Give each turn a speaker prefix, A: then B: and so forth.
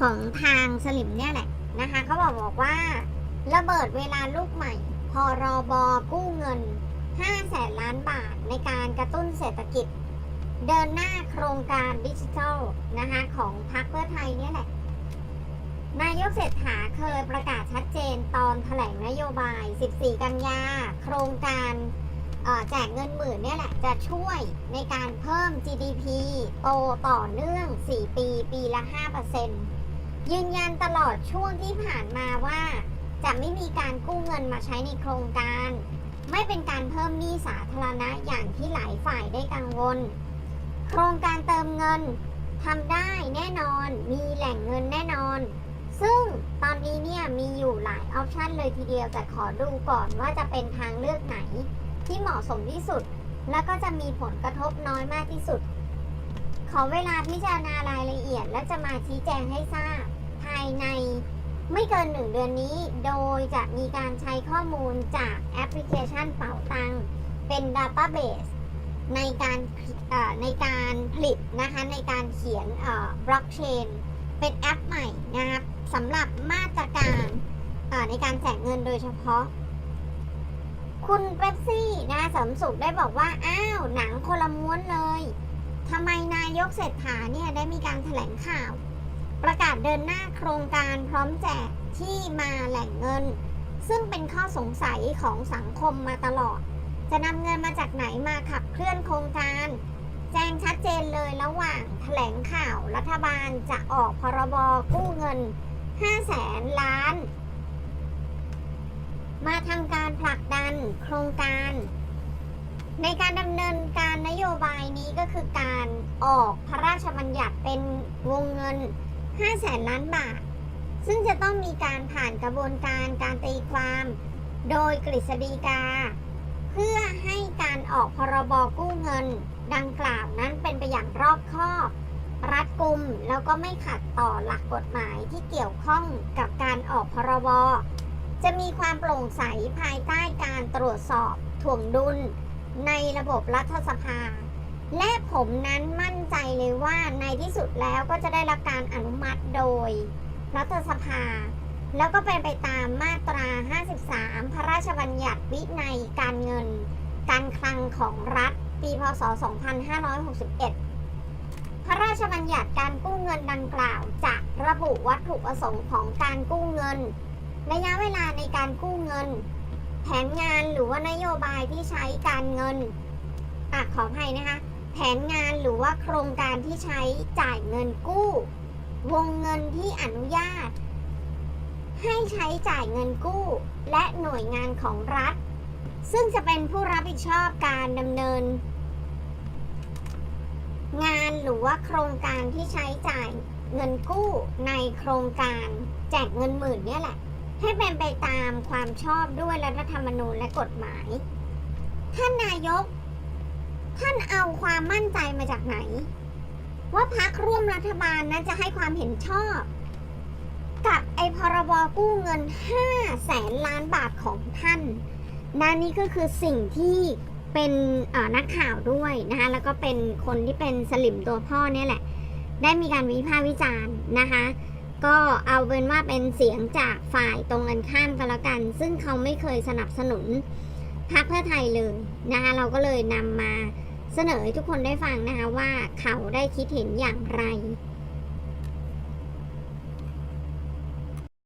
A: ของทางสลิมเนี่ยแหละนะคะเขาบอกบอกว่า ระเบิดเวลาลูกใหม่ พรบกู้เงิน5แสนล้านบาทในการกระตุ้นเศรษฐกิจ เดินหน้าโครงการดิจิทัลนะคะของพรรคเพื่อไทยเนี่ยแหละ นายกเศรษฐาเคยประกาศชัดเจนตอนแถลงนโยบาย 14 กันยา โครงการแจกเงินหมื่นเนี่ยแหละ จะช่วยในการเพิ่ม GDP โตต่อเนื่อง 4 ปี ปีละ 5% ยืนยันตลอดช่วงที่ผ่านมาว่า จะไม่มีการกู้เงินมาใช้ในโครงการ ไม่เป็นการเพิ่มหนี้สาธารณะอย่างที่หลายฝ่ายได้กังวล โครงการเติมเงินทำได้แน่นอนมีแหล่งเงินแน่นอน ซึ่งตอนนี้เนี่ยมีอยู่หลายออปชันเลยทีเดียวแต่ขอดูก่อนว่าจะเป็นทางเลือกไหน ที่เหมาะสมที่สุด แล้วก็จะมีผลกระทบน้อยมากที่สุด ขอเวลาพิจารณารายละเอียดและจะมาชี้แจงให้ทราบ ไม่เกินหนึ่งเดือนนี้ โดยจะมีการใช้ข้อมูลจากแอปพลิเคชันเป๋าตังเป็น Database ในการในการผลิตนะคะในการเขียนบล็อกเชนเป็นแอปใหม่นะครับสำหรับมาตรการเอ่อในการแจกเงินโดยเฉพาะ คุณเป๊ปซี่นะสมสุขได้บอกว่า อ้าว หนังคนละม้วนเลยทำไมนายกเศรษฐาเนี่ยได้มีการแถลงข่าว ประกาศเดินหน้าโครงการพร้อมแจกที่มาแหล่งเงิน ซึ่งเป็นข้อสงสัยของสังคมมาตลอด จะนำเงินมาจากไหนมาขับเคลื่อนโครงการ แจ้งชัดเจนเลยระหว่างแถลงข่าวรัฐบาลจะออกพรบกู้เงิน 5 แสนล้าน มาทำการผลักดันโครงการ ในการดำเนินการนโยบายนี้ก็คือการออกพระราชบัญญัติเป็นวงเงิน 5แสนล้านบาท ซึ่งจะต้องมีการผ่านกระบวนการการตีความ โดยกฤษฎีกา เพื่อให้การออกพรบกู้เงิน ดังกล่าวนั้นเป็นไปอย่างรอบคอบ รัดกุมแล้วก็ไม่ขัดต่อหลักกฎหมายที่เกี่ยวข้องกับการออกพรบจะมีความโปร่งใสภายใต้การตรวจสอบถ่วงดุลในระบบรัฐสภา และผมนั้นมั่นใจเลยว่าในที่สุดแล้วก็จะได้รับการอนุมัติโดยรัฐสภา แล้วก็เป็นไปตามมาตรา 53 พระราชบัญญัติวินัยการเงิน การคลังของรัฐ ปีพศ 2561 พระราชบัญญัติการกู้เงินดังกล่าวจะระบุวัตถุประสงค์ของการกู้เงิน ระยะเวลาในการกู้เงิน แผนงานหรือว่านโยบายที่ใช้การเงินอะขออภัยนะคะ แผนงานหรือว่าโครงการที่ใช้จ่ายเงินกู้ วงเงินที่อนุญาต ให้ใช้จ่ายเงินกู้ และหน่วยงานของรัฐ ซึ่งจะเป็นผู้รับผิดชอบการดำเนิน งานหรือว่าโครงการที่ใช้จ่ายเงินกู้ในโครงการแจกเงินหมื่นเนี่ยแหละ ให้เป็นไปตามความชอบด้วยรัฐธรรมนูญและกฎหมาย ท่านนายก ท่านเอาความมั่นใจมาจากไหน ว่าพักร่วมรัฐบาลนั้นจะให้ความเห็นชอบ กับไอพรบกู้เงิน5แสนล้านบาทของท่านนั่นนี่ก็คือสิ่งที่เป็นนักข่าวด้วยนะคะแล้วก็เป็นคนที่เป็นสลิมตัวพ่อเนี่ยแหละ ได้มีการวิพากษ์วิจารณ์นะคะก็เอาเป็นว่าเป็นเสียงจากฝ่ายตรงกันข้ามกันแล้วกัน ซึ่งเขาไม่เคยสนับสนุนพรรคเพื่อไทยเลยนะคะเราก็เลยนำมา เสนอให้ทุกคนได้ฟังนะคะว่าเขาได้คิดเห็นอย่างไร